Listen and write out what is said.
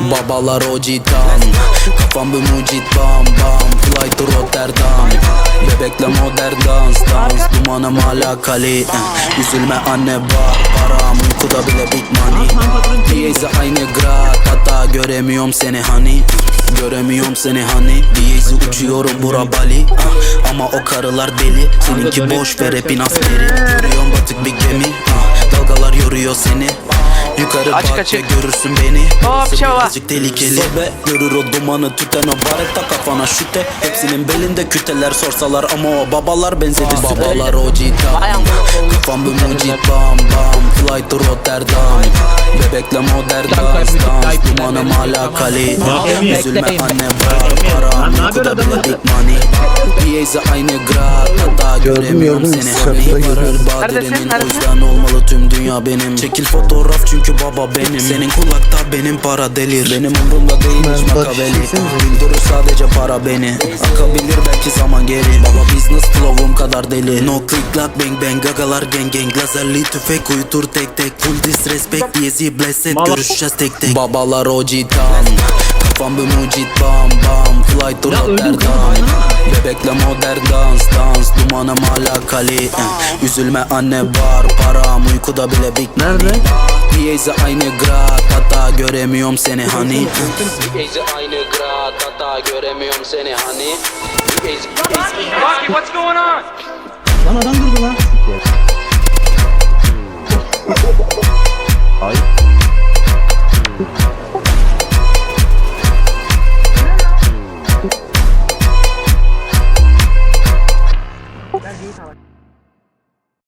Babalar o cidden Kafam bir mucit bam bam. Fly to Rotterdam. Bebekle modern dans. Dans Dumanım hala kali. Üzülme anne var Param. Uykuda bile big money. Diyezi aynı grad Hatta göremiyorum seni hani. Göremiyorum seni hani. Diyezi uçuyorum bura Bali. Ah. Ama o karılar deli. Seninki boş ver hepin askeri. Görüyorum batık bir gemi. Ah. Dalgalar yoruyor seni Yukarı Açık, bak açık. ve görürsün beni Hop, şava. birazcık tehlikeli Sobe görür o dumanı tüten o baretta kafana şüte Hepsinin belinde küteler sorsalar ama o babalar benzedi Babalar o cidden Vay amına koyayım. Kafam bir mucit bam bam Fly to Rotterdam. Bebekle modern dans dans Dumanım hala kali Üzülme anne var param Uykuda bile big money. Diyezi aynı grad Hatta göremiyorum seni. Hani. Varır baderimin o yüzden olmalı tüm dünya benim. Çekil fotoğraf çünkü baba benim. Senin kulakta benim para delir. Benim umurumda değil hiç makaveli. Güldürür sadece para beni. Akabilir belki zaman geri. Baba business flow'um kadar deli. No click lock bang bang Gagalar gang gang. Lazerli tüfek uyutur tek tek Full disrespect Diyezi blessed Görüşeceğiz tek tek Babalar o cidden Kafam bir mucit bam bam Fly to Rotterdam Bebekle modern dans dans Dumanım hala kali eh. Üzülme anne var param Uykuda bile big Nerede? Diyezi aynı grad Hatta göremiyorum seni hani Diyezi aynı grad Hatta göremiyorum seni hani Rocky, what's going on? Lan adam durdu lan. はい。